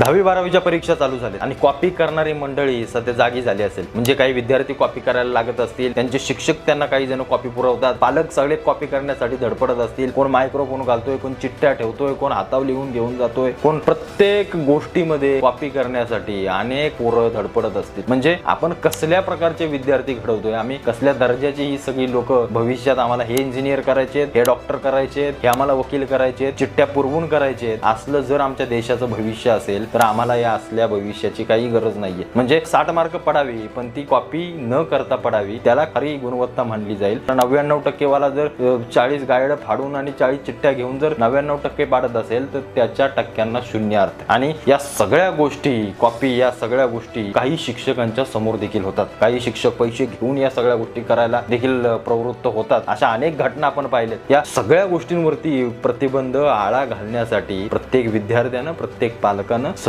दहावी बारावीच्या परीक्षा चालू झाल्या. आणि कॉपी करणारी मंडळी सध्या जागी झाली असेल. म्हणजे काही विद्यार्थी कॉपी करायला लागत असतील त्यांचे शिक्षक त्यांना काही जण कॉपी पुरवतात. पालक सगळे कॉपी करण्यासाठी धडपडत असतील. कोण मायक्रोफोन घालतोय कोण चिठ्ठ्या ठेवतोय कोण हाताव लिहून घेऊन जातोय कोण प्रत्येक गोष्टीमध्ये कॉपी करण्यासाठी अनेक पोरं धडपडत असतील. म्हणजे आपण कसल्या प्रकारचे विद्यार्थी घडवतोय आम्ही कसल्या दर्जाची ही सगळी लोक भविष्यात आम्हाला हे इंजिनियर करायचे हे डॉक्टर करायचे हे आम्हाला वकील करायचे चिठ्ठ्या पुरवून करायचे असलं जर आमच्या देशाचं भविष्य असेल तर आम्हाला या असल्या भविष्याची काही गरज नाहीये. म्हणजे साठ मार्क पडावी पण ती कॉपी न करता पडावी त्याला खरी गुणवत्ता म्हणली जाईल. तर नव्याण्णव टक्केवाला जर चाळीस गायड फाडून आणि चाळीस चिठ्ठ्या घेऊन जर नव्याण्णव टक्के पाडत असेल तर त्याच्या टक्क्यांना शून्य अर्थ. आणि या सगळ्या गोष्टी कॉपी या सगळ्या गोष्टी काही शिक्षकांच्या समोर देखील होतात. काही शिक्षक पैसे घेऊन या सगळ्या गोष्टी करायला देखील प्रवृत्त होतात. अशा अनेक घटना आपण पाहिल्यात या सगळ्या गोष्टींवरती प्रतिबंध आळा घालण्यासाठी प्रत्येक विद्यार्थ्यानं प्रत्येक पालकानं